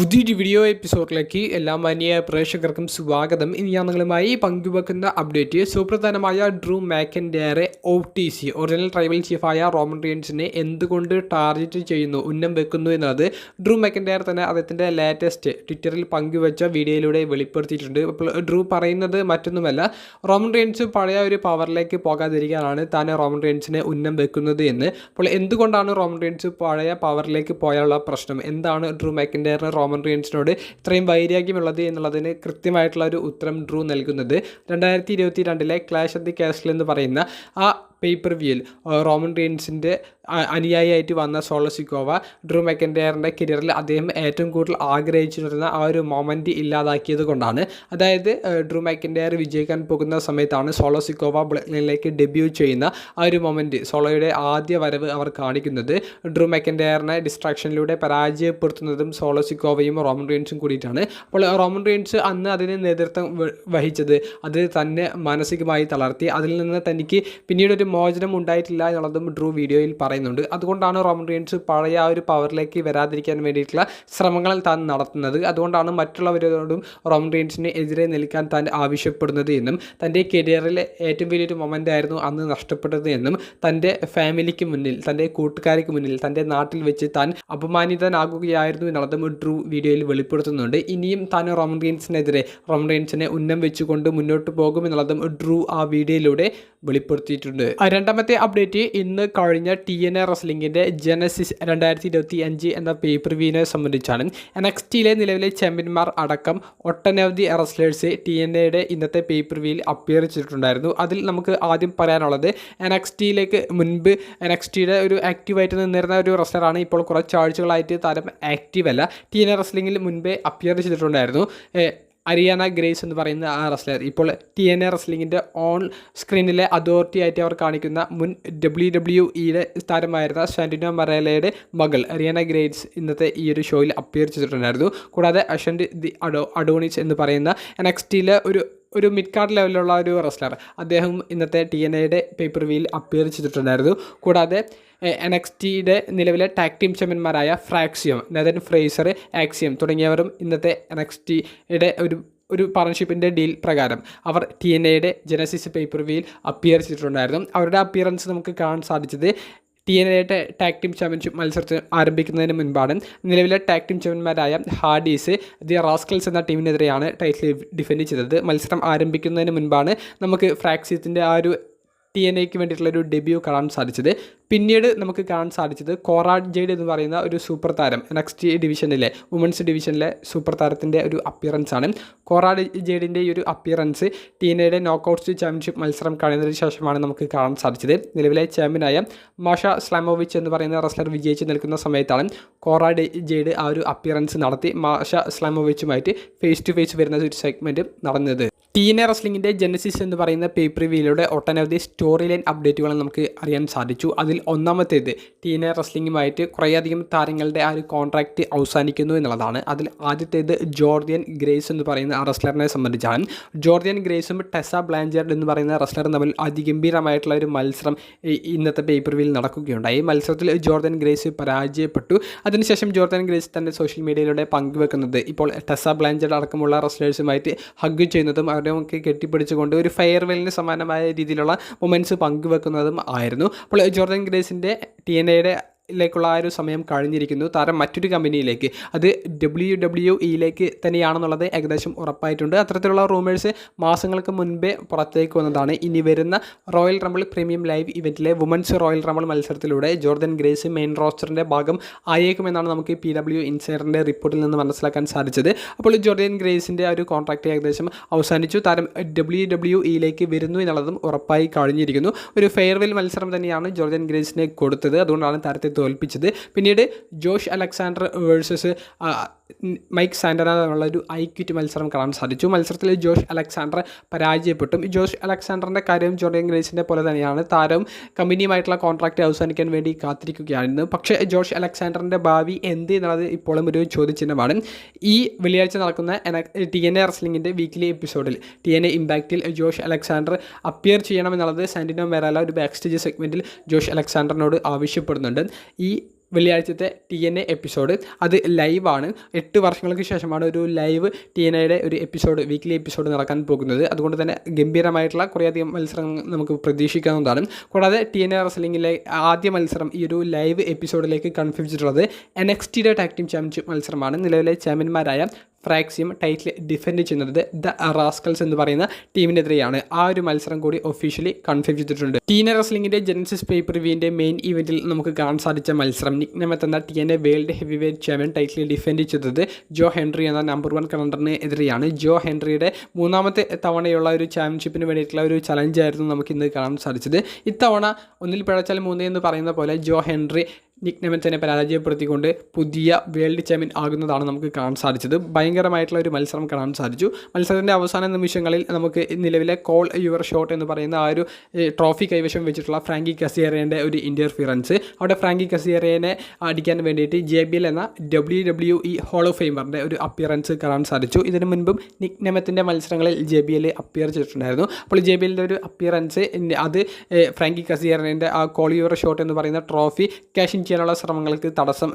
പുതിയൊരു വീഡിയോ എപ്പിസോഡിലേക്ക് എല്ലാ മാന്യ പ്രേക്ഷകർക്കും സ്വാഗതം. ഇനി ഞാൻ നിങ്ങളുമായി പങ്കുവെക്കുന്ന അപ്ഡേറ്റ് സുപ്രധാനമായ Drew മാക്കൻഡേറെ O T C original tribal ചീഫായ Roman റിയൻസിനെ എന്തുകൊണ്ട് ടാർഗറ്റ് ചെയ്യുന്നു ഉന്നം വെക്കുന്നു എന്നത് ഡ്രൂ മാക്കൻഡേർ തന്നെ അദ്ദേഹത്തിന്റെ ലേറ്റസ്റ്റ് ട്വിറ്ററിൽ പങ്കുവെച്ച വീഡിയോയിലൂടെ വെളിപ്പെടുത്തിയിട്ടുണ്ട്. അപ്പോൾ ഡ്രൂ പറയുന്നത് മറ്റൊന്നുമല്ല റോമൻ റിയൻസ് പഴയ ഒരു പവറിലേക്ക് പോകാതിരിക്കാനാണ് താൻ റോമൻ റിയൻസിനെ ഉന്നം വെക്കുന്നത് എന്ന്. അപ്പോൾ എന്തുകൊണ്ടാണ് റോമൻ റിയൻസ് പഴയ പവറിലേക്ക് പോയാലുള്ള പ്രശ്നം? എന്താണ് ഡ്രൂ മാക്കിൻഡയറിന് റോമൻ റിയൻസിനോട് ഇത്രയും വൈരാഗ്യമുള്ളത് എന്നുള്ളതിന് കൃത്യമായിട്ടുള്ള ഒരു ഉത്തരം ഡ്രൂ നൽകുന്നത്. രണ്ടായിരത്തി ഇരുപത്തി രണ്ടിലെ ക്ലാഷ് ഓഫ് ദി കാസ്റ്റിൽ എന്ന് പറയുന്ന ആ പേപ്പർ വ്യൂയിൽ റോമൻ റീൻസിന്റെ അനുയായിയായിട്ട് വന്ന സോളസിക്കോവ ഡ്രൂ മെക്കൻഡയറിന്റെ കരിയറിൽ അദ്ദേഹം ഏറ്റവും കൂടുതൽ ആഗ്രഹിച്ചിരുന്ന ആ ഒരു മൊമെന്റ് ഇല്ലാതാക്കിയത് കൊണ്ടാണ്. അതായത് ഡ്രൂ മെക്കൻഡയർ വിജയിക്കാൻ പോകുന്ന സമയത്താണ് സോളസിക്കോവ ബ്ലക്കിലേക്ക് ഡെബ്യൂ ചെയ്യുന്ന ആ ഒരു മൊമെന്റ് സോളോയുടെ ആദ്യ വരവ് അവർ കാണിക്കുന്നത്. ഡ്രൂ മെക്കൻഡയറിനെ ഡിസ്ട്രാക്ഷനിലൂടെ പരാജയപ്പെടുത്തുന്നതും സോളസിക്കോവയും റോമൻ റീൻസും കൂടിയിട്ടാണ്. അപ്പോൾ റോമൻ റീൻസ് അന്ന് അതിന് നേതൃത്വം വഹിച്ചത് അത് തന്നെ മാനസികമായി തളർത്തി. അതിൽ നിന്ന് തനിക്ക് പിന്നീട് ഒരു മോചനം ഉണ്ടായിട്ടില്ല എന്നുള്ളതും ഡ്രൂ വീഡിയോയിൽ പറയുന്നുണ്ട്. അതുകൊണ്ടാണ് റോമൻ റിയൻസ് പഴയ ആ ഒരു പവറിലേക്ക് വരാതിരിക്കാൻ വേണ്ടിയിട്ടുള്ള ശ്രമങ്ങൾ താൻ നടത്തുന്നത്. അതുകൊണ്ടാണ് മറ്റുള്ളവരോടും റോമൻ എതിരെ നിൽക്കാൻ താൻ ആവശ്യപ്പെടുന്നത് എന്നും തന്റെ കരിയറിലെ ഏറ്റവും വലിയൊരു മൊമെന്റ് ആയിരുന്നു അന്ന് നഷ്ടപ്പെട്ടത് എന്നും തന്റെ ഫാമിലിക്ക് മുന്നിൽ തന്റെ കൂട്ടുകാർക്ക് മുന്നിൽ തന്റെ നാട്ടിൽ വെച്ച് താൻ അപമാനിതനാകുകയായിരുന്നു എന്നുള്ളതും ഡ്രൂ വീഡിയോയിൽ വെളിപ്പെടുത്തുന്നുണ്ട്. ഇനിയും താൻ റോമൻ റിയൻസിനെതിരെ റോമൻ റിയൻസിനെ ഉന്നം വെച്ചുകൊണ്ട് മുന്നോട്ട് പോകും പോകുമെന്നുള്ളതും ഡ്രൂ ആ വീഡിയോയിലൂടെ വെളിപ്പെടുത്തിയിട്ടുണ്ട്. രണ്ടാമത്തെ അപ്ഡേറ്റ് ഇന്ന് കഴിഞ്ഞ ടി എൻ എ റസ്ലിംഗിന്റെ ജനസിസ് രണ്ടായിരത്തി ഇരുപത്തി അഞ്ച് എന്ന പേപ്പർ വീനെ സംബന്ധിച്ചാണ് എൻ എക്സ് ടിയിലെ നിലവിലെ ചാമ്പ്യന്മാർ അടക്കം ഒട്ടനവധി റസ്ലേഴ്സ് ടി എൻ എയുടെ ഇന്നത്തെ പേപ്പർ വ്യൂവിൽ അപ്പിയർ ചെയ്തിട്ടുണ്ടായിരുന്നു. അതിൽ നമുക്ക് ആദ്യം പറയാനുള്ളത് എൻ എക്സ് ടിയിലേക്ക് മുൻപ് എൻ എക്സ് ടിയുടെ ഒരു ആക്റ്റീവായിട്ട് നിന്നിരുന്ന ഒരു റസ്ലറാണ് ഇപ്പോൾ കുറച്ച് ആഴ്ചകളായിട്ട് താരം ആക്റ്റീവ് അല്ല. ടി എൻ എ റസ്ലിംഗിൽ മുൻപേ അപ്പിയർ ചെയ്തിട്ടുണ്ടായിരുന്നു. അരിയാന ഗ്രേസ് എന്ന് പറയുന്ന ആ റസ്ലർ ഇപ്പോൾ ടി എൻ എ റസ്ലിങ്ങിന്റെ ഓൺ സ്ക്രീനിലെ അതോറിറ്റി ആയിട്ട് അവർ കാണിക്കുന്ന മുൻ ഡബ്ല്യു ഡബ്ല്യു ഇയുടെ താരമായിരുന്ന സാന്റിനോ മറേലയുടെ മകൾ അരിയാന ഗ്രേറ്റ്സ് ഇന്നത്തെ ഈ ഒരു ഷോയിൽ അപ്പിയർ ചെയ്തിട്ടുണ്ടായിരുന്നു. കൂടാതെ അഷൻ ദി അഡോ അഡോണിസ് എന്ന് പറയുന്ന എൻ എക്സ് ടിയിലെ ഒരു ഒരു മിഡ് കാർഡ് ലെവലിലുള്ള ഒരു റെസ്ലർ അദ്ദേഹം ഇന്നത്തെ ടി എൻ എയുടെ പേപ്പർ വീൽ അപ്പിയർ ചെയ്തിട്ടുണ്ടായിരുന്നു. കൂടാതെ എൻ എക്സ് ടിയുടെ നിലവിലെ ടാക് ടീം ചാമ്പ്യന്മാരായ ഫ്രാക്സിയം നെതൻ ഫ്രേസർ ആക്സിയം തുടങ്ങിയവരും ഇന്നത്തെ എൻ എക്സ് ടിയുടെ ഒരു ഒരു പാർട്ണർഷിപ്പിന്റെ ഡീൽ പ്രകാരം അവർ ടി എൻ എയുടെ Genesis pay per view appear ചെയ്തിട്ടുണ്ടായിരുന്നു. അവരുടെ അപ്പിയറൻസ് നമുക്ക് കാണാൻ സാധിച്ചത് ടി എൻ എയുടെ ടാക് ടീം ചാമ്പ്യൻഷിപ്പ് മത്സരത്തിൽ ആരംഭിക്കുന്നതിന് മുൻപാണ് നിലവിലെ ടാക് ടീം ചാമ്പ്യന്മാരായ ഹാഡീസ് ദി റാസ്കൽസ് എന്ന ടീമിനെതിരെയാണ് ടൈറ്റിൽ ഡിഫെൻഡ് ചെയ്തത്. മത്സരം ആരംഭിക്കുന്നതിന് മുൻപാണ് നമുക്ക് ഫ്രാക്സിയത്തിന്റെ ആ ഒരു ടി എൻ എക്ക് വേണ്ടിയിട്ടുള്ള ഒരു ഡെബ്യൂ കാണാൻ സാധിച്ചത്. പിന്നീട് നമുക്ക് കാണാൻ സാധിച്ചത് കോറാഡ് ജെയ്ഡ് എന്ന് പറയുന്ന ഒരു സൂപ്പർ താരം നെക്സ്റ്റ് ഡിവിഷനിലെ വുമൻസ് ഡിവിഷനിലെ സൂപ്പർ താരത്തിന്റെ ഒരു അപ്പിയറൻസ് ആണ്. കോറാഡ് ജെയ്ഡിന്റെ ഈ ഒരു അപ്പിയറൻസ് ടി എൻ എയുടെ നോക്കൗട്ട്സ് ചാമ്പ്യൻഷിപ്പ് മത്സരം കഴിഞ്ഞതിന് ശേഷമാണ് നമുക്ക് കാണാൻ സാധിച്ചത്. നിലവിലെ ചാമ്പ്യനായ മാഷ സ്ലാമോവിച്ച് എന്ന് പറയുന്ന റെസ്ലർ വിജയിച്ച് നിൽക്കുന്ന സമയത്താണ് കോറാഡ് ജെയ്ഡ് ആ ഒരു അപ്പിയറൻസ് നടത്തി. മാഷ സ്ലാമോവിച്ചുമായിട്ട് ഫേസ് ടു ഫേസ് വരുന്ന ഒരു സെഗ്മെന്റ് നടന്നത്. ടി എൻ എ റസ്ലിംഗിന്റെ ജനസിസ് എന്ന് പറയുന്ന പേപ്പർ വ്യൂയിലൂടെ ഒട്ടനവധി സ്റ്റോറി ലൈൻ അപ്ഡേറ്റുകൾ നമുക്ക് അറിയാൻ സാധിച്ചു. അതിൽ ഒന്നാമത്തേത് ടി എൻ എ റസ്ലിംഗുമായിട്ട് കുറേയധികം താരങ്ങളുടെ ആ ഒരു കോൺട്രാക്റ്റ് അവസാനിക്കുന്നു എന്നുള്ളതാണ്. അതിൽ ആദ്യത്തേത് ജോർദിയൻ ഗ്രേസ് എന്ന് പറയുന്ന ആ റസ്ലറിനെ സംബന്ധിച്ചാണ്. ജോർദിയൻ ഗ്രേസും ടെസ ബ്ലാഞ്ചേർഡ് എന്ന് പറയുന്ന റസ്ലറും തമ്മിൽ അതിഗംഭീരമായിട്ടുള്ള ഒരു മത്സരം ഇന്നത്തെ പേപ്പർ വ്യൂയിൽ നടക്കുകയുണ്ടായി മത്സരത്തിൽ ജോർദിയൻ ഗ്രേസ് പരാജയപ്പെട്ടു. അതിനുശേഷം ജോർദിയൻ ഗ്രേസ് തന്റെ സോഷ്യൽ മീഡിയയിലൂടെ പങ്കുവെക്കുന്നത് ഇപ്പോൾ ടെസ ബ്ലാഞ്ചേർഡ് അടക്കമുള്ള റസ്ലേഴ്സുമായിട്ട് ഹഗ് ചെയ്യുന്നതും അവരെ ഒക്കെ കെട്ടിപ്പിടിച്ചുകൊണ്ട് ഒരു ഫെയർവെല്ലിന് സമാനമായ രീതിയിലുള്ള മൊമെന്റ്സ് പങ്കുവെക്കുന്നതും ആയിരുന്നു. അപ്പോൾ ജോർദൻ ഗ്രേസിന്റെ ടി എൻ എയുടെ ലേക്കുള്ള ആ ഒരു സമയം കഴിഞ്ഞിരിക്കുന്നു. താരം മറ്റൊരു കമ്പനിയിലേക്ക് അത് ഡബ്ല്യു ഡബ്ല്യു ഇയിലേക്ക് തന്നെയാണെന്നുള്ളത് ഏകദേശം ഉറപ്പായിട്ടുണ്ട്. അത്തരത്തിലുള്ള റൂമേഴ്സ് മാസങ്ങൾക്ക് മുൻപേ പുറത്തേക്ക് വന്നതാണ്. ഇനി വരുന്ന റോയൽ റംബിൾ പ്രീമിയം ലൈവ് ഇവന്റിലെ വുമൻസ് റോയൽ റംബിൾ മത്സരത്തിലൂടെ ജോർദൻ ഗ്രേസ് മെയിൻ റോസ്റ്ററിന്റെ ഭാഗം ആയേക്കുമെന്നാണ് നമുക്ക് പി ഡബ്ല്യു ഇൻസൈഡറിന്റെ റിപ്പോർട്ടിൽ നിന്ന് മനസ്സിലാക്കാൻ സാധിച്ചത്. അപ്പോൾ ജോർദൻ ഗ്രേസിന്റെ ആ ഒരു കോൺട്രാക്റ്റ് ഏകദേശം അവസാനിച്ചു. താരം ഡബ്ല്യു ഡബ്ല്യു ഇയിലേക്ക് വരുന്നു എന്നുള്ളതും ഉറപ്പായി കഴിഞ്ഞിരിക്കുന്നു. ഒരു ഫെയർവെൽ മത്സരം തന്നെയാണ് ജോർദൻ ഗ്രേസിനെ കൊടുത്തത്. അതുകൊണ്ടാണ് താരത്തെ തോൽപ്പിച്ചത്. പിന്നീട് Josh Alexander versus Mike Santana തമ്മിലുള്ള ഒരു ഐക്വിറ്റ് മത്സരം കാണാൻ സാധിച്ചു. മത്സരത്തിൽ ജോഷ് അലക്സാണ്ടർ പരാജയപ്പെട്ടു. ജോഷ് അലക്സാണ്ടറിന്റെ കാര്യം ജോർഡൻ ഗ്രേസിന്റെ പോലെ തന്നെയാണ്. താരം കമ്പനിയുമായിട്ടുള്ള കോൺട്രാക്റ്റ് അവസാനിക്കാൻ വേണ്ടി കാത്തിരിക്കുകയായിരുന്നു. പക്ഷേ ജോഷ് അലക്സാണ്ടറിന്റെ ഭാവി എന്ത് എന്നുള്ളത് ഇപ്പോഴും ഒരു ചോദ്യചിഹ്നമാണ്. ഈ വെള്ളിയാഴ്ച നടക്കുന്ന ടി എൻ എ റസ്ലിങ്ങിന്റെ വീക്ക്ലി എപ്പിസോഡിൽ ടി എൻ എ ഇമ്പാക്റ്റിൽ ജോഷ് അലക്സാണ്ടർ അപ്പിയർ ചെയ്യണമെന്നുള്ളത് സാൻഡിനോ മെറാല ഒരു ബാക്ക് സ്റ്റേജ് സെഗ്മെന്റിൽ ജോഷ് അലക്സാണ്ടറിനോട് ആവശ്യപ്പെടുന്നുണ്ട്. ഈ വെള്ളിയാഴ്ചത്തെ ടി എൻ എ എപ്പിസോഡ് അത് ലൈവാണ് എട്ട് വർഷങ്ങൾക്ക് ശേഷമാണ് ഒരു ലൈവ് ടി എൻ എയുടെ ഒരു എപ്പിസോഡ് വീക്ക്ലി എപ്പിസോഡ് നടക്കാൻ പോകുന്നത്. അതുകൊണ്ട് തന്നെ ഗംഭീരമായിട്ടുള്ള കുറേയധികം മത്സരങ്ങൾ നമുക്ക് പ്രതീക്ഷിക്കാവുന്നതാണ്. കൂടാതെ ടി എൻ എ റെസ്ലിംഗിലെ ആദ്യ മത്സരം ഈ ഒരു ലൈവ് എപ്പിസോഡിലേക്ക് കൺഫ്യൂസ് ചെയ്തിട്ടുള്ളത് എൻ എക്സ് ടിയുടെ ടാക് ടീം ചാമ്പ്യൻഷിപ്പ് മത്സരമാണ്. നിലവിലെ ചാമ്പ്യന്മാരായ ഫ്രാക്സിയം ടൈറ്റിൽ ഡിഫെൻഡ് ചെയ്യുന്നത് ദ റാസ്കൽസ് എന്ന് പറയുന്ന ടീമിനെതിരെയാണ്. ആ ഒരു മത്സരം കൂടി ഒഫീഷ്യലി കൺഫേം ചെയ്തിട്ടുണ്ട്. ടീന റസ്ലിംഗിന്റെ ജെനസിസ് പേപ്പർ വ്യൂവിന്റെ മെയിൻ ഇവന്റിൽ നമുക്ക് കാണാൻ സാധിച്ച മത്സരം നിക്നമത്ത് എന്ന T N A world heavyweight champion title defend ചെയ്തത് ജോ ഹെൻറി എന്ന നമ്പർ വൺ കണ്ടറിന് എതിരെയാണ് ജോ ഹെൻറിയുടെ മൂന്നാമത്തെ തവണയുള്ള ഒരു ചാമ്പ്യൻഷിപ്പിന് വേണ്ടിയിട്ടുള്ള ഒരു ചലഞ്ചായിരുന്നു നമുക്ക് ഇന്ന് കാണാൻ സാധിച്ചത്. ഇത്തവണ ഒന്നിൽ പിഴച്ചാൽ മൂന്ന് എന്ന് പറയുന്ന പോലെ ജോ ഹെൻറി നിക് നെമൻസിനെ പരാജയപ്പെടുത്തിക്കൊണ്ട് പുതിയ വേൾഡ് ചാമ്പ്യൻ ആകുന്നതാണ് നമുക്ക് കാണാൻ സാധിച്ചത്. ഭയങ്കരമായിട്ടുള്ള ഒരു മത്സരം കാണാൻ സാധിച്ചു. മത്സരത്തിന്റെ അവസാന നിമിഷങ്ങളിൽ നമുക്ക് നിലവിലെ കോൾ യുവർ ഷോട്ട് എന്ന് പറയുന്ന ആ ഒരു ട്രോഫി കൈവശം വെച്ചിട്ടുള്ള ഫ്രാങ്കി കസിയറേന്റെ ഒരു ഇന്റർഫിയറൻസ് അവിടെ ഫ്രാങ്കി കസിയറേനെ അടിക്കാൻ വേണ്ടിയിട്ട് ജെ ബി എൽ എന്ന W W E hall of ഫെയിമറിന്റെ ഒരു അപ്പിയറൻസ് കാണാൻ സാധിച്ചു. ഇതിനു മുൻപും നിക് നെമത്തിന്റെ മത്സരങ്ങളിൽ ജെ ബി എൽ അപ്പിയർ ചെയ്തിട്ടുണ്ടായിരുന്നു. അപ്പോൾ ജെ ബി എല്ലിന്റെ ഒരു അപ്പിയറൻസ് അത് ഫ്രാങ്കി കസിയറിന്റെ ആ കോൾ യുവർ ഷോട്ട് എന്ന് പറയുന്ന ട്രോഫി ക്യാഷ് ഇൻ ചെയ്യാനുള്ള ശ്രമങ്ങൾക്ക് തടസ്സം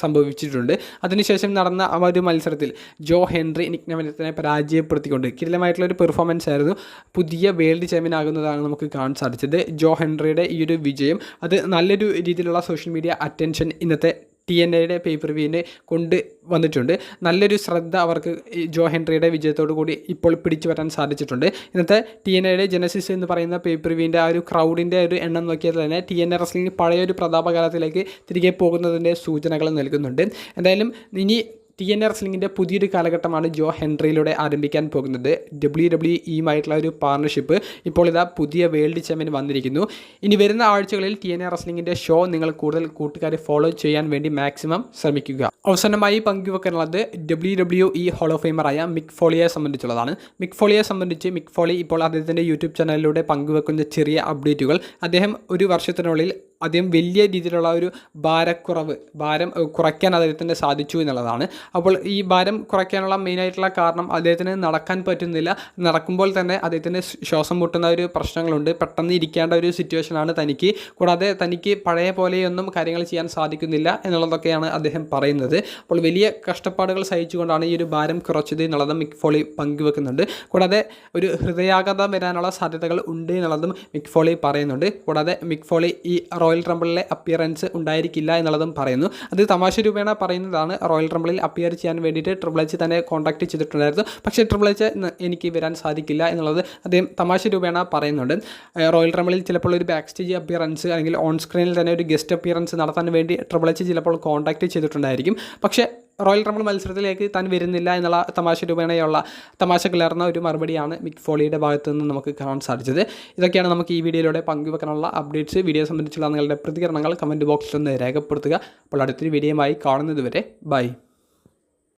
സംഭവിച്ചിട്ടുണ്ട്. അതിനുശേഷം നടന്ന ആ ഒരു മത്സരത്തിൽ ജോ ഹെൻറി നിക്നമനത്തിനെ പരാജയപ്പെടുത്തിക്കൊണ്ട് കിടിലമായിട്ടുള്ള ഒരു പെർഫോമൻസ് ആയിരുന്നു. പുതിയ വേൾഡ് ചാമ്പ്യൻ ആകുന്നതാണ് നമുക്ക് കാണാൻ സാധിച്ചത്. ജോ ഹെൻറിയുടെ ഈ ഒരു വിജയം അത് നല്ലൊരു രീതിയിലുള്ള സോഷ്യൽ മീഡിയ അറ്റൻഷൻ ഇന്നത്തെ ടി എൻ എയുടെ പേപ്പർ വ്യൂവിന് കൊണ്ട് വന്നിട്ടുണ്ട്. നല്ലൊരു ശ്രദ്ധ അവർക്ക് ജോ ഹെൻറിയുടെ വിജയത്തോടു കൂടി ഇപ്പോൾ പിടിച്ചു വരാൻ സാധിച്ചിട്ടുണ്ട്. ഇന്നത്തെ ടി എൻ എയുടെ ജനസിസ് എന്ന് പറയുന്ന പേപ്പർ വ്യൂവിന്റെ ആ ഒരു ക്രൗഡിന്റെ ഒരു എണ്ണം നോക്കിയാൽ തന്നെ ടി എൻ എ റെസ്ലിംഗ് പഴയൊരു പ്രതാപകാലത്തിലേക്ക് തിരികെ പോകുന്നതിന്റെ സൂചനകൾ നൽകുന്നുണ്ട്. എന്തായാലും ഇനി ടി എൻ റെസ്ലിംഗിന്റെ പുതിയൊരു കാലഘട്ടമാണ് ജോ ഹെൻറിയിലൂടെ ആരംഭിക്കാൻ പോകുന്നത്. ഡബ്ല്യു ഡബ്ല്യു ഇയുമായിട്ടുള്ള ഒരു പാർട്ണർഷിപ്പ് ഇപ്പോൾ ഇതാ പുതിയ വേൾഡ് ചാമ്പ്യൻ വന്നിരിക്കുന്നു. ഇനി വരുന്ന ആഴ്ചകളിൽ ടി എൻ റെസ്ലിംഗിന്റെ ഷോ നിങ്ങൾ കൂടുതൽ കൂട്ടുകാരെ ഫോളോ ചെയ്യാൻ വേണ്ടി മാക്സിമം ശ്രമിക്കുക. അവസാനമായി പങ്കുവെക്കാനുള്ളത് W W E hall of ഫെയിമറായ Mick ഫോളിയെ സംബന്ധിച്ചുള്ളതാണ്. മിക് ഫോളിയെ സംബന്ധിച്ച് മിക് ഫോളി ഇപ്പോൾ അദ്ദേഹത്തിന്റെ യൂട്യൂബ് ചാനലിലൂടെ പങ്കുവെക്കുന്ന ചെറിയ അപ്ഡേറ്റുകൾ അദ്ദേഹം ഒരു വർഷത്തിനുള്ളിൽ അദ്ദേഹം വലിയ രീതിയിലുള്ള ഒരു ഭാരക്കുറവ് ഭാരം കുറയ്ക്കാൻ അദ്ദേഹത്തിന് സാധിച്ചു എന്നുള്ളതാണ്. അപ്പോൾ ഈ ഭാരം കുറയ്ക്കാനുള്ള മെയിനായിട്ടുള്ള കാരണം അദ്ദേഹത്തിന് നടക്കാൻ പറ്റുന്നില്ല. നടക്കുമ്പോൾ തന്നെ അദ്ദേഹത്തിന് ശ്വാസം മുട്ടുന്ന ഒരു പ്രശ്നങ്ങളുണ്ട്. പെട്ടെന്ന് ഇരിക്കേണ്ട ഒരു സിറ്റുവേഷനാണ് തനിക്ക്. കൂടാതെ തനിക്ക് പഴയ പോലെയൊന്നും കാര്യങ്ങൾ ചെയ്യാൻ സാധിക്കുന്നില്ല എന്നുള്ളതൊക്കെയാണ് അദ്ദേഹം പറയുന്നത്. അപ്പോൾ വലിയ കഷ്ടപ്പാടുകൾ സഹിച്ചുകൊണ്ടാണ് ഈ ഒരു ഭാരം കുറച്ചത് എന്നുള്ളതും മിക്ഫോളി പങ്കുവെക്കുന്നുണ്ട്. കൂടാതെ ഒരു ഹൃദയാഘാതം വരാനുള്ള സാധ്യതകൾ ഉണ്ട് എന്നുള്ളതും മിക്ഫോളി പറയുന്നുണ്ട്. കൂടാതെ മിക്ഫോളി ഈ റോയൽ ട്രംബിളിലെ അപ്പിയറൻസ് ഉണ്ടായിരിക്കില്ല എന്നുള്ളതും പറയുന്നു. അത് തമാശ രൂപേണ പറയുന്നതാണ്. റോയൽ ട്രംബിളിൽ അപ്പിയർ ചെയ്യാൻ വേണ്ടിയിട്ട് ട്രിപ്പിൾ എച്ച് തന്നെ കോൺടാക്ട് ചെയ്തിട്ടുണ്ടായിരുന്നു. പക്ഷേ ട്രിപ്പിൾ എച്ച് എനിക്ക് വരാൻ സാധിക്കില്ല എന്നുള്ളത് അദ്ദേഹം തമാശ രൂപേണ പറയുന്നുണ്ട്. റോയൽ ട്രംബിളിൽ ചിലപ്പോൾ ഒരു ബാക്ക് സ്റ്റേജ് അപ്പിയറൻസ് അല്ലെങ്കിൽ ഓൺ സ്ക്രീനിൽ തന്നെ ഒരു ഗസ്റ്റ് അപ്പിയറൻസ് നടത്താൻ വേണ്ടി ട്രിപ്പിൾ എച്ച് ചിലപ്പോൾ കോൺടാക്ട് ചെയ്തിട്ടുണ്ടായിരിക്കും. പക്ഷേ റോയൽ റംബിൾ മത്സരത്തിലേക്ക് താൻ വരുന്നില്ല എന്നുള്ള തമാശ രൂപേണയുള്ള തമാശ കലർന്ന ഒരു മറുപടിയാണ് മിക് ഫോളിയുടെ ഭാഗത്തു നിന്ന് നമുക്ക് കാണാൻ സാധിച്ചത്. ഇതൊക്കെയാണ് നമുക്ക് ഈ വീഡിയോയിലൂടെ പങ്കുവെക്കാനുള്ള അപ്ഡേറ്റ്സ്. വീഡിയോ സംബന്ധിച്ചുള്ള നിങ്ങളുടെ പ്രതികരണങ്ങൾ കമന്റ് ബോക്സിൽ ഒന്ന് രേഖപ്പെടുത്തുക. അപ്പോൾ അടുത്തൊരു വീഡിയോയുമായി കാണുന്നതുവരെ ബൈ.